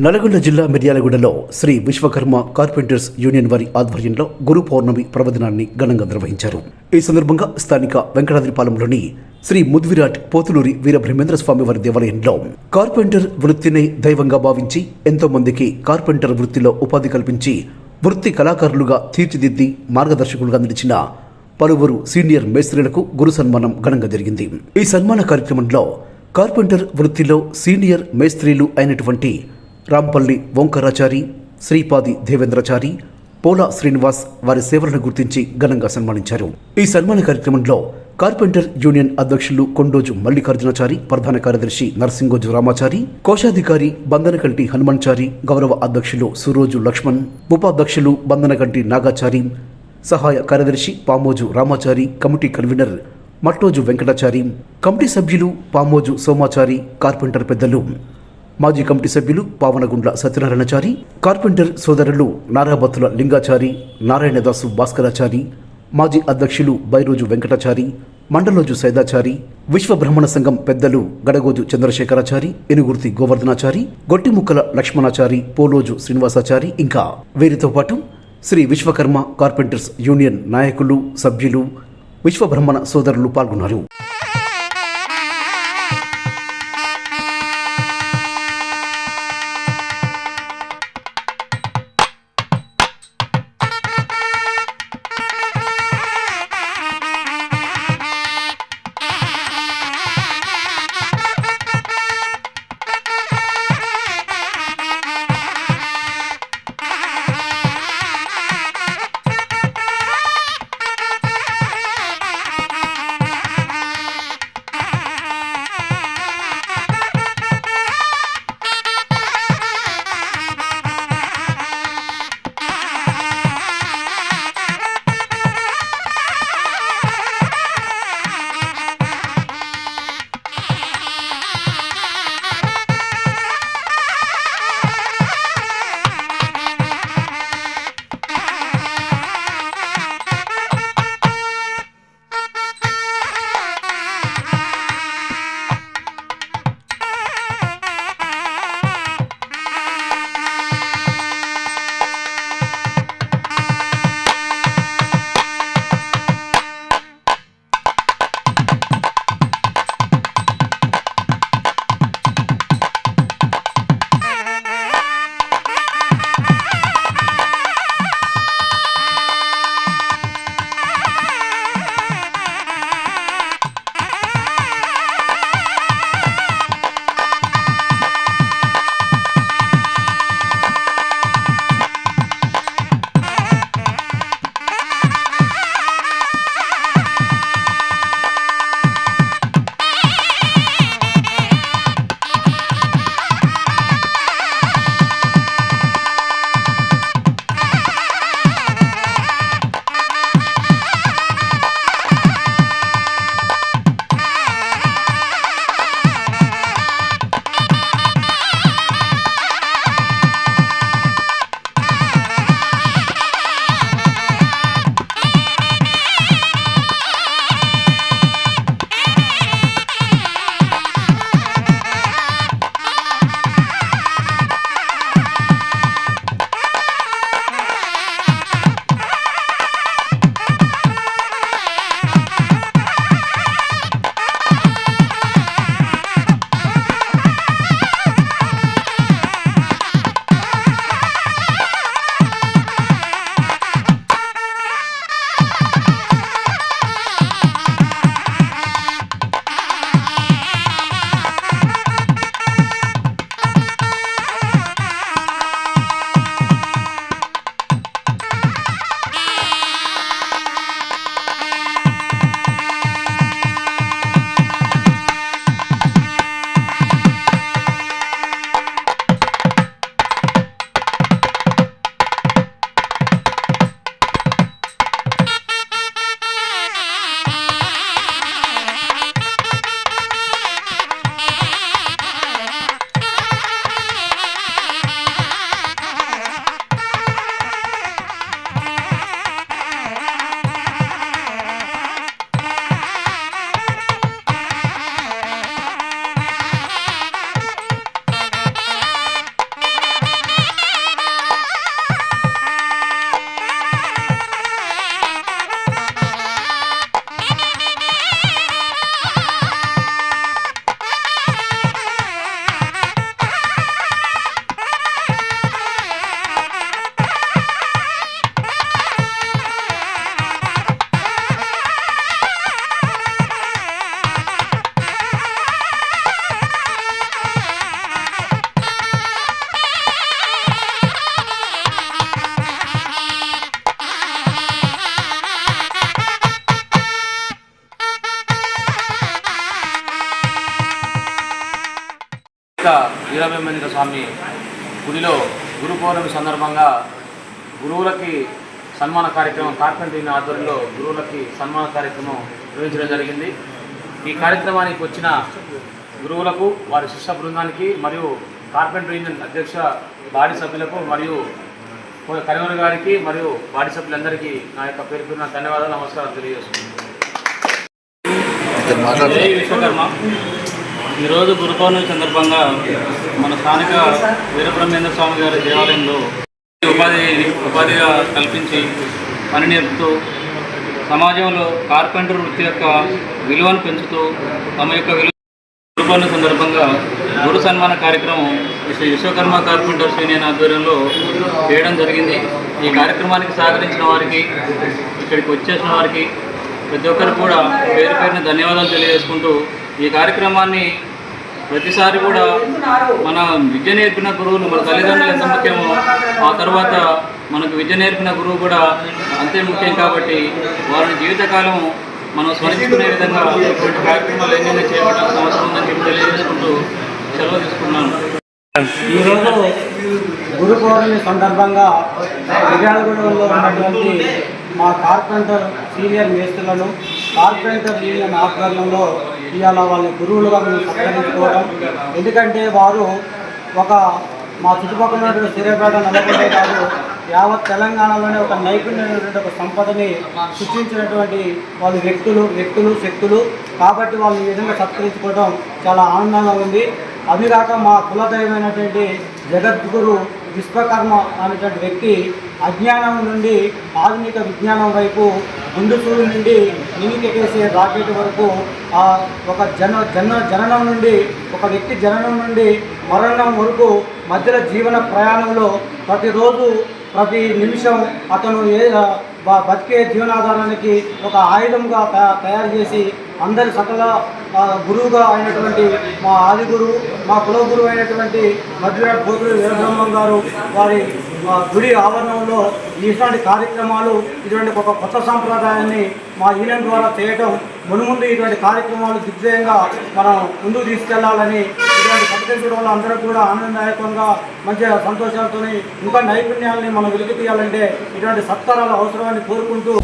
నల్గొండ జిల్లా మిర్యాలగూడలో Shri Vishwakarma carpenters union వారి ఆధ్వర్యంలో గురు పౌర్ణమి పర్వదినాన్ని ఘనంగా నిర్వహించారు. ఈ సందర్భంగా స్థానిక వెంకటాద్రిపాలెంలోని శ్రీ ముద్విరాట్ పోతులూరి వీరబ్రహ్మేంద్ర స్వామి వారి దేవాలయంలో కార్పెంటర్ వృత్తిని దైవంగా భావించి ఎంతో మందికి కార్పెంటర్ వృత్తిలో ఉపాధి కల్పించి వృత్తి కళాకారులుగా తీర్చిదిద్ది మార్గదర్శకులుగా నిలిచిన పలువురు సీనియర్ మేస్త్రీలకు గురు సన్మానం ఘనంగా జరిగింది. ఈ సన్మాన కార్యక్రమంలో కార్పెంటర్ వృత్తిలో సీనియర్ మేస్త్రీలు అయినటువంటి రాంపల్లి ఓంకరాచారి శ్రీపాది దేవేంద్రచారి పోలా శ్రీనివాస్ వారి సేవలను గుర్తించి ఘనంగా సన్మానించారు. ఈ సన్మాన కార్యక్రమంలో కార్పెంటర్ యూనియన్ అధ్యక్షులు కొండోజు మల్లికార్జునాచారి ప్రధాన కార్యదర్శి నరసింగోజు రామాచారి కోశాధికారి బంధనకంటి హనుమాన్చారి గౌరవ అధ్యక్షులు సురోజు లక్ష్మణ్ ఉపాధ్యక్షులు బంధనకంటి నాగాచారి సహాయ కార్యదర్శి Pamoju Ramachari committee convener Mattoju Venkatachari committee సభ్యులు పామోజు సోమాచారి కార్పెంటర్ పెద్దలు మాజీ కమిటీ సభ్యులు పావనగుండ్ల సత్యనారాయణచారి కార్పెంటర్ సోదరులు నారాబత్తుల లింగాచారి నారాయణదాసు భాస్కరాచారి మాజీ అధ్యక్షులు బైరోజు వెంకటాచారి మండలోజు సైదాచారి విశ్వ బ్రహ్మణ సంఘం పెద్దలు గడగోజు చంద్రశేఖరాచారి ఎనుగుర్తి గోవర్ధనాచారి గొట్టిముక్కల లక్ష్మణాచారి పోలోజు శ్రీనివాసాచారి ఇంకా వీరితో పాటు శ్రీ విశ్వకర్మ కార్పెంటర్స్ యూనియన్ నాయకులు సభ్యులు విశ్వబ్రహ్మణ సోదరులు పాల్గొన్నారు. వీరభీమేంద్ర స్వామి గుడిలో గురు పౌర్ణమి సందర్భంగా గురువులకి సన్మాన కార్యక్రమం కార్పెంటర్ ఆధ్వర్యంలో గురువులకి సన్మాన కార్యక్రమం నిర్వహించడం జరిగింది. ఈ కార్యక్రమానికి వచ్చిన గురువులకు వారి శిష్య బృందానికి మరియు కార్పెంటర్ యూనియన్ అధ్యక్ష బాడీ సభ్యులకు మరియు కరీంనగర్ గారికి మరియు బాడీ సభ్యులందరికీ నా యొక్క పేరు పేరున ధన్యవాదాలు నమస్కారం తెలియజేస్తున్నాను. ఈరోజు గురు పౌర్ణమి సందర్భంగా మన స్థానిక వీరబ్రహ్మేంద్ర స్వామి గారి దేవాలయంలో ఉపాధి ఉపాధిగా కల్పించి పని నేర్పుతూ సమాజంలో కార్పెంటర్ వృత్తి యొక్క విలువను పెంచుతూ తమ యొక్క విలువ గురు పౌర్ణమి సందర్భంగా గురు సన్మాన కార్యక్రమం శ్రీ విశ్వకర్మ కార్పెంటర్స్ యూనియన్ ఆధ్వర్యంలో చేయడం జరిగింది. ఈ కార్యక్రమానికి సహకరించిన వారికి ఇక్కడికి వచ్చేసిన వారికి ప్రతి ఒక్కరు కూడా పేరు పేరున ధన్యవాదాలు తెలియజేసుకుంటూ ఈ కార్యక్రమాన్ని ప్రతిసారి కూడా మన విద్య నేర్పిన గురువులు మన తల్లిదండ్రులు ఎంత ముఖ్యమో ఆ తర్వాత మనకు విద్య నేర్పిన గురువు కూడా అంతే ముఖ్యం కాబట్టి వారి జీవితకాలం మనం స్మరించుకునే విధంగా ఇటువంటి కార్యక్రమాలు ఏమైనా చేపట్టాల్సిన అవసరం ఉందని చెప్పి తెలియజేసుకుంటూ సెలవు తీసుకున్నాను. ఈరోజు గురు పౌర్ణమి సందర్భంగా మిర్యాలగూడలో ఉన్నటువంటి మా కార్పెంటర్ సీనియర్ మేస్తులను కార్పెంటర్ యూనియన్ ఆధ్వర్యంలో ఇవాళ వాళ్ళ గురువులుగా మేము సత్కరించుకోవడం ఎందుకంటే వారు ఒక మా చుట్టుపక్కల ఉన్నటువంటి సూర్యాపేట నల్లగొండే కాదు యావత్ తెలంగాణలోనే ఒక నైపుణ్యమైనటువంటి ఒక సంపదని సృష్టించినటువంటి వాళ్ళు వ్యక్తులు వ్యక్తులు శక్తులు. కాబట్టి వాళ్ళు ఈ విధంగా సత్కరించుకోవడం చాలా ఆనందంగా ఉంది. అవి కాక మా కులదైవమైనటువంటి జగద్గురు విశ్వకర్మ అనేటువంటి వ్యక్తి అజ్ఞానం నుండి ఆధునిక విజ్ఞానం వైపు గుండు సూర్యుడి నుండి నిమికెక్కేసే రాకెట్ వరకు ఆ ఒక జన జన జననం నుండి ఒక వ్యక్తి జననం నుండి మరణం వరకు మధ్యలో జీవన ప్రయాణంలో ప్రతిరోజు ప్రతి నిమిషం అతను ఏ బ- బతికే జీవనాధారానికి ఒక ఆయుధంగా తయారు చేసి అందరి సకల గురువుగా అయినటువంటి మా ఆది గురువు మా కులగురువు అయినటువంటి మధ్యరాట్ పోతులు వీరబ్రహ్మం గారు వారి గుడి ఆవరణంలో ఇటువంటి కార్యక్రమాలు ఇటువంటి ఒక కొత్త సాంప్రదాయాన్ని మా యూనియన్ ద్వారా చేయటం మునుముందు ఇటువంటి కార్యక్రమాలు దిగ్జయంగా మనం ముందుకు తీసుకెళ్ళాలని ఇటువంటి సత్కరించడం వల్ల అందరూ కూడా ఆనందదాయకంగా మంచిగా సంతోషాలతో ఇంకా నైపుణ్యాలని మనం వెలికి తీయాలంటే ఇటువంటి సత్కారాలు అవసరమని కోరుకుంటూ